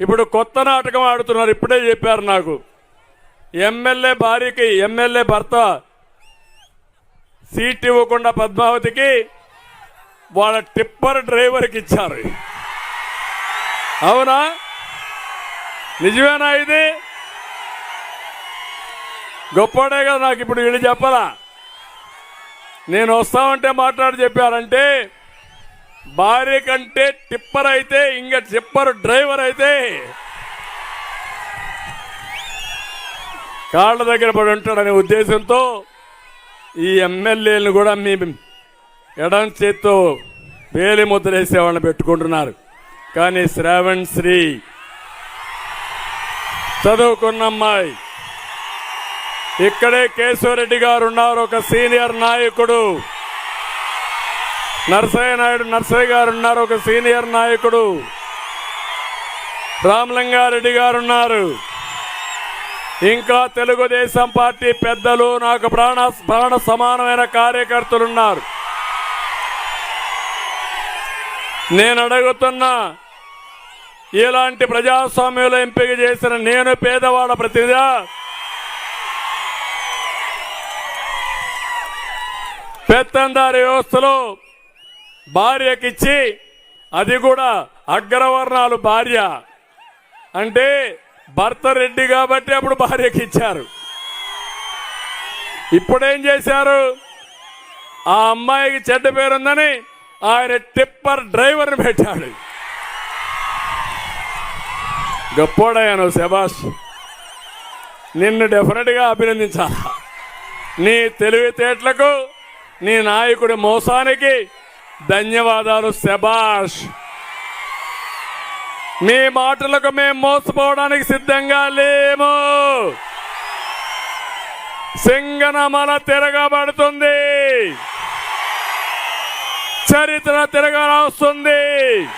ఇప్పుడు కొత్త నాటకం ఆడుతున్నారు ఇప్పుడే చెప్పారు నాకు. ఎమ్మెల్యే భార్యకి ఎమ్మెల్యే భర్త సీట్ ఇవ్వకుండా పద్మావతికి వాళ్ళ టిప్పర్ డ్రైవర్కి ఇచ్చారు. అవునా? నిజమేనా ఇది? గొప్పడే కదా నాకు ఇప్పుడు వీళ్ళు చెప్పాలా? నేను వస్తామంటే మాట్లాడి చెప్పారంటే భార్య కంటే టిప్పర్ అయితే ఇంకా టిప్పర్ డ్రైవర్ అయితే కాళ్ళ దగ్గర పడి ఉంటాడనే ఉద్దేశంతో ఈ ఎమ్మెల్యేలను కూడా మీ ఎడం చేత్తో వేలి ముద్ర వాళ్ళని పెట్టుకుంటున్నారు. కానీ శ్రావణ్ శ్రీ చదువుకున్న అమ్మాయి. ఇక్కడే కేశవరెడ్డి గారు ఉన్నారు ఒక సీనియర్ నాయకుడు. నరసయ్య నాయుడు నర్సయ్య గారు ఉన్నారు ఒక సీనియర్ నాయకుడు. రామలింగారెడ్డి గారు ఉన్నారు. ఇంకా తెలుగుదేశం పార్టీ పెద్దలు నాకు ప్రాణ ప్రాణ సమానమైన కార్యకర్తలు ఉన్నారు. నేను అడుగుతున్నా ఇలాంటి ప్రజాస్వామ్యంలో ఎంపిక చేసిన నేను పేదవాడ ప్రతిదా పెత్తందారి వ్యవస్థలో భార్యకిచ్చి అది కూడా అగ్రవర్ణాలు భార్య. అంటే భర్త రెడ్డి కాబట్టి అప్పుడు భార్యకి ఇచ్చారు ఇప్పుడేం చేశారు? ఆ అమ్మాయికి చెడ్డ పేరుందని ఆయన టిప్పర్ డ్రైవర్ని పెట్టాడు. గొప్పోడయ్యాను శబాష్ నిన్ను డెఫినెట్గా అభినందించాలి? నీ తెలివితేటలకు నీ నాయకుడి మోసానికి ధన్యవాదాలు శబాష్ మీ మాటలకు మేము మోసపోవడానికి సిద్ధంగా లేము. సింగనమల తిరగబడుతుంది. చరిత్ర తిరగరాస్తుంది.